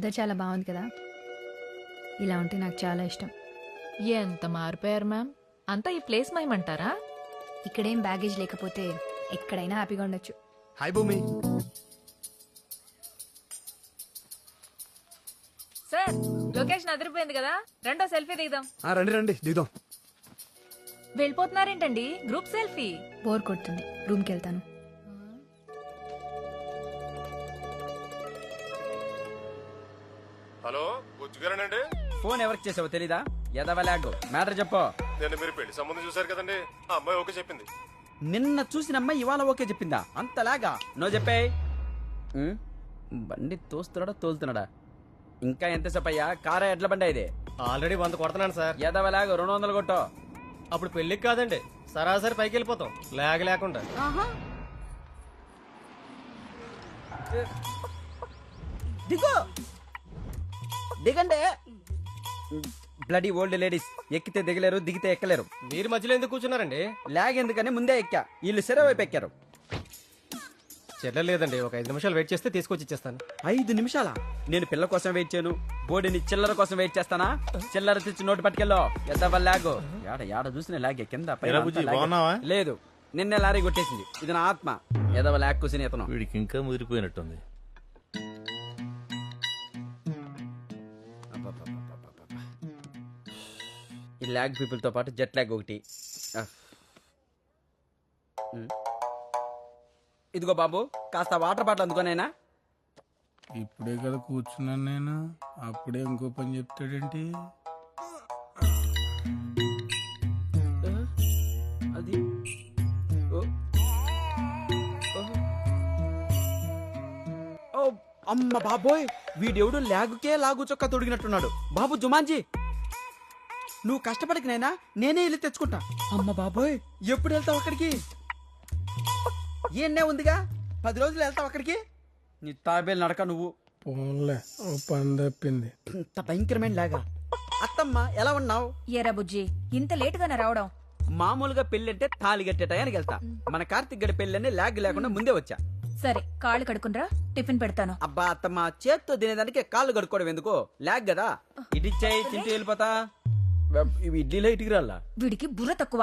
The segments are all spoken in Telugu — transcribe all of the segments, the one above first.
వెదర్ చాలా బాగుంది కదా? ఇలా ఉంటే నాకు చాలా ఇష్టం. ఎంత మారిపోయారు మ్యామ్? అంతా ఈ ప్లేస్ మైమంటారా ఇక్కడేం బ్యాగేజ్ లేకపోతే ఎక్కడైనా హ్యాపీగా ఉండొచ్చు. హాయ్ భూమి. సార్ లొకేషన్ అదిరిపోయింది కదా? రెండో సెల్ఫీ దిగుదాం. ఆ, రండి రండి దిగుదాం. వెళ్ళిపోతున్నారేంటండి? Group selfie. బోర్ కొడుతుంది. రూమ్కి వెళ్తాను. హలో బుజ్జుగారేనండి? ఫోన్ ఎవరికి చేసావో తెలీదా? ఎదవలాగు మ్యాటర్ చెప్పు. నేను మీరు పెళ్ళి సంబంధం చూశారు కదండి ఆ అమ్మాయి ఓకే చెప్పింది. నిన్న చూసిన అమ్మాయి ఇవాళ ఓకే చెప్పిందా? అంతలాగా. నో చెప్పే. బండి తోస్తున్నాడా తోలుతున్నాడా? ఇంకా ఎంతసేపు అయ్యా కారా ఎడ్ల బండి ఇది. ఆల్రెడీ వంద కొడుతున్నాను సార్. ఎదవలాగు రెండు వందలు కొట్టు. అప్పుడు పెళ్ళికి కాదండి సరాసరి పైకి వెళ్ళిపోతాం. లేక లేకుండా. దిగు. దిగండి. బ్లడీ ఓల్డ్ లేడీస్ ఎక్కితే దిగలేరు దిగితే ఎక్కలేరు. మీరు మధ్యలో ఎందుకు కూర్చున్నారండి? లాగ్ ఎందుకని ముందే ఎక్కా. వీళ్ళు సెరవు వైపు ఎక్కారు. చెల్లె లేదండి ఒక ఐదు నిమిషాలు వెయిట్ చేస్తే తీసుకొచ్చి ఇచ్చేస్తాను. ఐదు నిమిషాలా? నేను పిల్ల కోసం వెయిట్ చేయను. బోడిని చిల్లర కోసం వెయిట్ చేస్తానా? చిల్లర తెచ్చి నోటు పట్టుకెళ్ళో. ఎద్దవ లాగు యాడ యాడ చూసిన లాగే కింద? లేదు నిన్నే లారీ కొట్టేసింది. ఇది నా ఆత్మ. ఎదవ లాగ్ కూసిన ఇతను. వీడికి ఇంకా ముదిరిపోయినట్టుంది. ఈ లాగ్ పీపుల్తో పాటు జెట్ లాగ్ ఒకటి. ఉమ్. ఇదిగో బాబు కాస్త వాటర్ బాటిల్ అందుకోనైనా? ఇప్పుడే కదా కూర్చున్నాను నేను. అప్పుడే ఇంకో పని చెప్తాడేంటి? అది? అమ్మ బాబోయ్ వీడెవడు లాగుకే లాగు చొక్కా తొడిగినట్టున్నాడు. బాబు జుమాన్జీ! నువ్వు కష్టపడక నైనా నేనే వెళ్ళి తెచ్చుకుంటా. అమ్మ బాబోయ్. ఎప్పుడు వెళ్తావు అక్కడికి? ఏనే ఉందిగా? పది రోజులు వెళ్తావు అక్కడికి? నీ తాబేలు నడక నువ్వు. పోన్లే ఓ పని తప్పింది. ఇంత భయంకరమైన లాగా. అత్తమ్మ ఎలా ఉన్నావు? ఎరా బుజ్జి ఇంత లేటుగానే రావడం. మామూలుగా పెళ్ళంటే తాళి కట్టే టయానికి వెళ్తా. మన కార్తిక్ గడి పెళ్ళని లాగ్ లేకుండా ముందే వచ్చా. సరే కాళ్ళు కడుకునరా టిఫిన్ పెడతాను. అబ్బా అత్తమ్మ చేత్తో తినేదానికి కాళ్ళు కడుక్కోవడం ఎందుకు? లాగ్ కదా? ఇడిచ్చాయి తింటూ వెళ్ళిపోతా. ఇవి ఇడ్లీలో ఇటుకు రాలా వీడికి బుర్ర తక్కువ.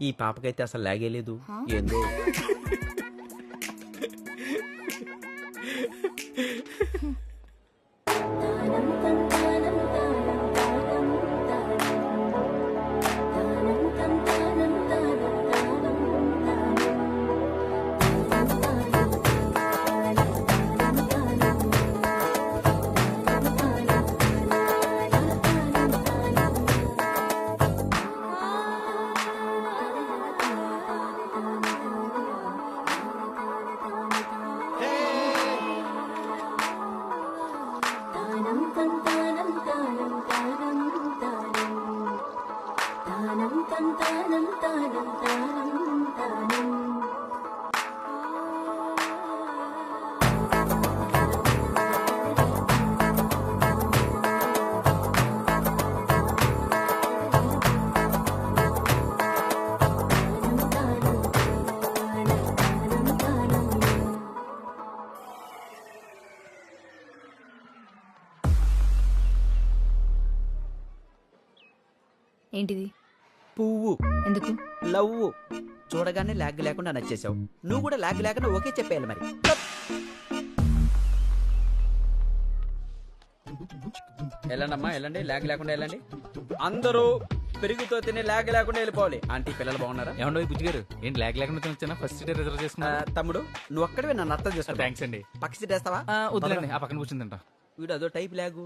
ఈ పాపకైతే అసలు లాగేలేదు ఏందో? ఏంటిది? పువ్వు. ఎందుకు? లవ్ చూడగానే లాగ్ లేకుండా నచ్చేసావు నువ్వు కూడా లాగ్ లేకుండా ఓకే చెప్పేయాలి మరి. వెళ్ళండమ్మా వెళ్ళండి. లాగ్ లేకుండా వెళ్ళండి. అందరూ పెరుగుతో తిని లాగ్ లేకుండా వెళ్ళిపోవాలి. ఆంటీ పిల్లలు బాగున్నారా? ఏమండో బుజ్జి గారు ఏంటి లేక లేకుండా తినొచ్చానా? ఫస్ట్ సీట్ రిజర్వ్ చేసుకున్నా తమ్ముడు నువ్వు ఒక్కడివే నన్ను అర్థం చేస్తా థ్యాంక్స్ అండి. పక్క సీట్ వేస్తావా ఆ, వద్దులేండి. ఆ పక్కన కూర్చుని తింటా. వీడు అదో టైప్ లాగు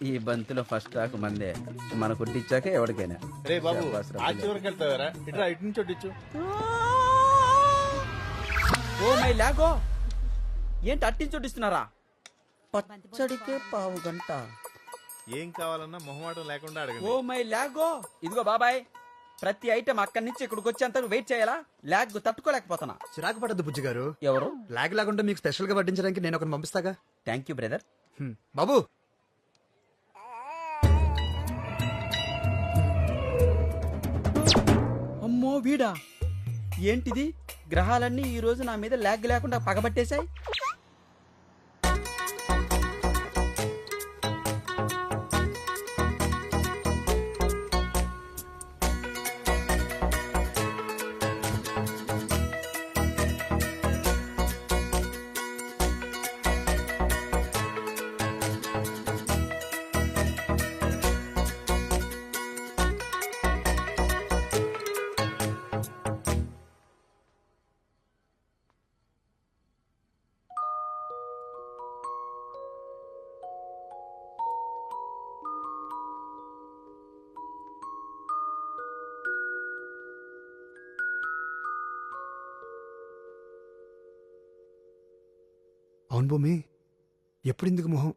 ఈ బంతిలో ఫస్ట్ టాక్ మందే. మన కొట్టించాక ఎవరికైనా. రే బాబు ఆ. చివరికి వెళ్తావారా? ఇట్లా ఇటు నుంచి ఒడ్డిచ్చు ఓ మై లాగో. ఏంటి అట్టించోటిస్తున్నారా పచ్చడికే పావు గంట. ఏం కావాలన్నా మొహమాటం లేకుండా ఓ మై లాగో. ఇదిగో బాబాయ్ ప్రతి ఐటమ్ అక్కడి నుంచి ఇక్కడికి వచ్చేంత వెయిట్ చేయాలా? లాగ్ తట్టుకోలేకపోతున్నా. చిరాకు పడద్దు బుజ్జి గారు. ఎవరు? లాగ్ లేకుండా మీకు స్పెషల్గా వడ్డించడానికి నేను ఒకరిని పంపిస్తాగా? థ్యాంక్ యూ బ్రదర్ హ్మ్. బాబు అమ్మో వీడా. ఏంటిది? గ్రహాలన్నీ ఈ రోజు నా మీద ల్యాగ్ లేకుండా పగబట్టేశాయి? అవును భూమి. ఎప్పుడు ఇందుకు మొహం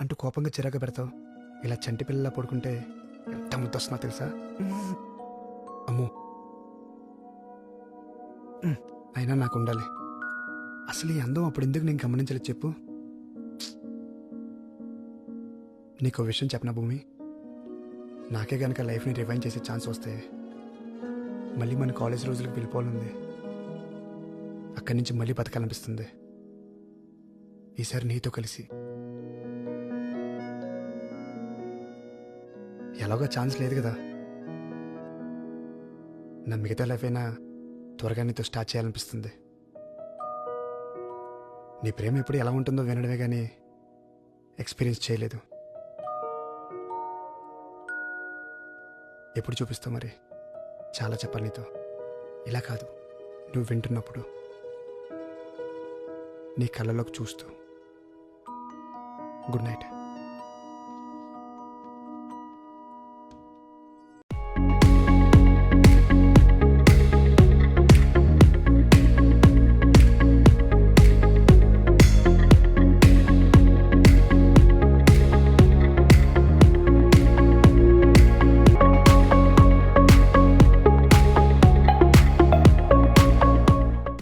అంటూ కోపంగా చిరాకు పెడతావు. ఇలా చంటి పిల్లలా పడుకుంటే ఎంత ముద్దొస్తున్నా తెలుసా? అమ్మో. అయినా నాకు ఉండాలి అసలు ఈ అందం అప్పుడు ఎందుకు నేను గమనించలేదు చెప్పు. నీకు విషయం చెప్పనా భూమి? నాకే గనక లైఫ్ని రివైండ్ చేసే ఛాన్స్ వస్తే మళ్ళీ మన కాలేజ్ రోజులకు వెళ్ళిపోవాలంది. అక్కడి నుంచి మళ్ళీ బతకాలనిపిస్తుంది. ఈసారి నీతో కలిసి. ఎలాగో ఛాన్స్ లేదు కదా. నా మిగతా లైఫ్ అయినా త్వరగా నీతో స్టార్ట్ చేయాలనిపిస్తుంది. నీ ప్రేమ ఎప్పుడు ఎలా ఉంటుందో వినడమే కానీ ఎక్స్పీరియన్స్ చేయలేదు. ఎప్పుడు చూపిస్తావు మరి? చాలా చెప్పాలి నీతో. ఇలా కాదు. నువ్వు వింటున్నప్పుడు. నీ కళ్ళలోకి చూస్తూ. Good night